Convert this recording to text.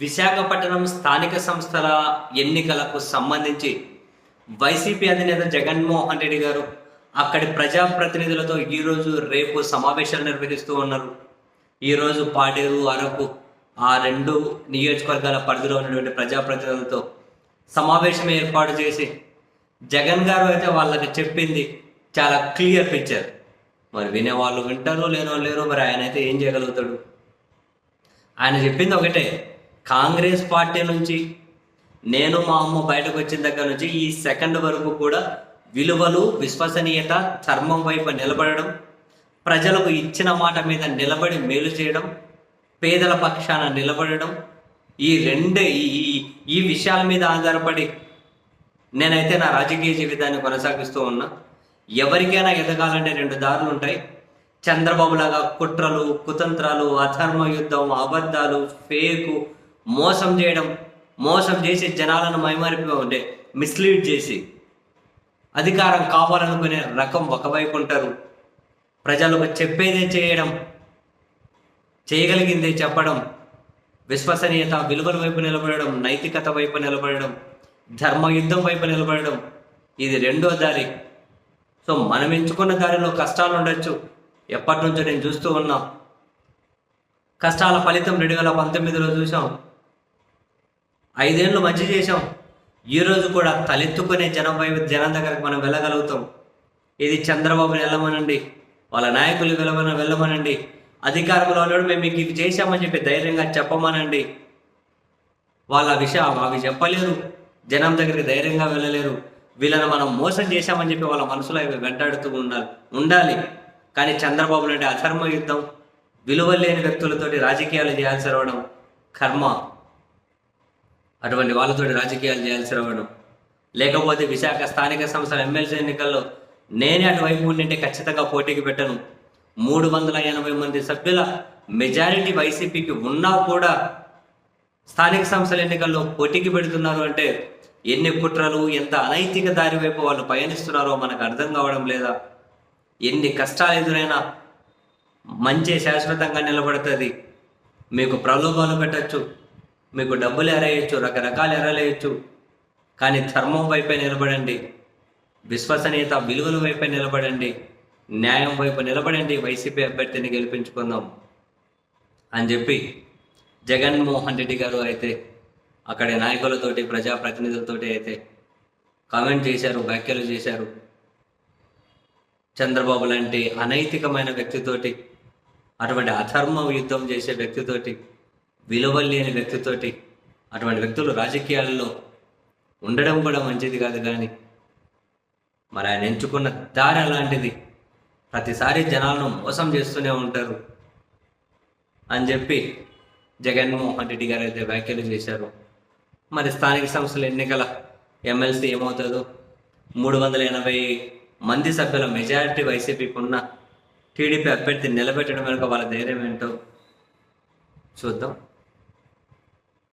విశాఖపట్నం స్థానిక సంస్థల ఎన్నికలకు సంబంధించి వైసీపీ అధినేత జగన్మోహన్ రెడ్డి గారు అక్కడి ప్రజాప్రతినిధులతో ఈరోజు రేపు సమావేశాలు నిర్వహిస్తూ ఉన్నారు. ఈరోజు పాడేరు అరకు ఆ రెండు నియోజకవర్గాల పరిధిలో ఉన్నటువంటి ప్రజాప్రతినిధులతో సమావేశం ఏర్పాటు చేసి జగన్ గారు అయితే వాళ్ళకి చెప్పింది చాలా క్లియర్ పిక్చర్. మరి వినేవాళ్ళు వింటారో లేనో లేరో మరి ఆయన అయితే ఏం చేయగలుగుతాడు? ఆయన చెప్పింది ఒకటే కాంగ్రెస్ పార్టీ నుంచి నేను మా అమ్మ బయటకు వచ్చిన దగ్గర నుంచి ఈ సెకండ్ వరకు కూడా విలువలు విశ్వసనీయత ధర్మం వైపు నిలబడడం ప్రజలకు ఇచ్చిన మాట మీద నిలబడి మేలు చేయడం పేదల పక్షాన నిలబడడం ఈ రెండే ఈ ఈ- ఈ విషయాల మీద ఆధారపడి నేనైతే నా రాజకీయ జీవితాన్ని కొనసాగిస్తూ ఉన్నా. ఎవరికైనా ఎదగాలంటే రెండు దారులు ఉంటాయి. చంద్రబాబు లాగా కుట్రలు కుతంత్రాలు అధర్మ యుద్ధం అబద్ధాలు ఫేకు మోసం చేయడం మోసం చేసి జనాలను మైమారిపి ఉండే మిస్లీడ్ చేసి అధికారం కావాలనుకునే రకం ఒకవైపు ఉంటారు. ప్రజలకు చెప్పేదే చేయడం చేయగలిగిందే చెప్పడం విశ్వసనీయత విలువల వైపు నిలబడడం నైతికత వైపు నిలబడడం ధర్మ యుద్ధం వైపు నిలబడడం ఇది రెండో దారి. సో మనం ఎంచుకున్న దారిలో కష్టాలు ఉండొచ్చు. ఎప్పటి నుంచో నేను చూస్తూ ఉన్నా. కష్టాల ఫలితం రెండు వేల పంతొమ్మిదిలో చూసాం ఐదేళ్ళు మంచి చేశాం. ఈరోజు కూడా తలెత్తుకునే జనం వైపు జనం దగ్గరకు మనం వెళ్ళగలుగుతాం. ఇది చంద్రబాబుని వెళ్ళమనండి వాళ్ళ నాయకులు వెళ్ళమన వెళ్ళమనండి. అధికారంలో ఉన్నాడు మేము మీకు ఇవి చేశామని చెప్పి ధైర్యంగా చెప్పమనండి. వాళ్ళ విషయం అవి చెప్పలేరు జనం దగ్గరికి ధైర్యంగా వెళ్ళలేరు. వీళ్ళని మనం మోసం చేశామని చెప్పి వాళ్ళ మనసులో వెంటాడుతూ ఉండాలి ఉండాలి. కానీ చంద్రబాబు నాయుడు అధర్మ యుద్ధం విలువ లేని వ్యక్తులతోటి రాజకీయాలు చేయాల్సి రావడం కర్మ. అటువంటి వాళ్ళతోటి రాజకీయాలు చేయాల్సి రావడం లేకపోతే విశాఖ స్థానిక సంస్థల ఎమ్మెల్సీ ఎన్నికల్లో నేనే అటువైపు ఉండింటే ఖచ్చితంగా పోటీకి పెట్టను. మూడు వందల ఎనభై మంది సభ్యుల మెజారిటీ వైసీపీకి ఉన్నా కూడా స్థానిక సంస్థల ఎన్నికల్లో పోటీకి పెడుతున్నారు అంటే ఎన్ని కుట్రలు ఎంత అనైతిక దారి వైపు వాళ్ళు పయనిస్తున్నారో మనకు అర్థం కావడం లేదా? ఎన్ని కష్టాలు ఎదురైనా మంచి శాశ్వతంగా నిలబడుతుంది. మీకు ప్రలోభాలు పెట్టచ్చు. మీకు డబ్బులు ఎరేయచ్చు రకరకాలు ఎరలేయచ్చు. కానీ ధర్మం వైపే నిలబడండి. విశ్వసనీయత విలువల వైపే నిలబడండి. న్యాయం వైపు నిలబడండి. వైసీపీ అభ్యర్థిని గెలిపించుకుందాం. అని చెప్పి జగన్మోహన్ రెడ్డి గారు అయితే అక్కడ నాయకులతోటి ప్రజాప్రతినిధులతోటి అయితే కామెంట్ చేశారు వ్యాఖ్యలు చేశారు. చంద్రబాబు లాంటి అనైతికమైన వ్యక్తితోటి అటువంటి అధర్మ యుద్ధం చేసే వ్యక్తితోటి విలువలేని వ్యక్తితోటి అటువంటి వ్యక్తులు రాజకీయాల్లో ఉండడం కూడా మంచిది కాదు కానీ మరి ఆయన ఎంచుకున్న దారి అలాంటిది. ప్రతిసారి జనాలను మోసం చేస్తూనే ఉంటారు అని చెప్పి జగన్మోహన్ రెడ్డి గారు అయితే వ్యాఖ్యలు చేశారు. మరి స్థానిక సంస్థల ఎన్నికల ఎమ్మెల్సీ ఏమవుతుందో మూడు వందల ఎనభై మంది సభ్యుల మెజారిటీ వైసీపీకి ఉన్న టీడీపీ అభ్యర్థి నిలబెట్టడం వెనుక వాళ్ళ ధైర్యం ఏంటో చూద్దాం.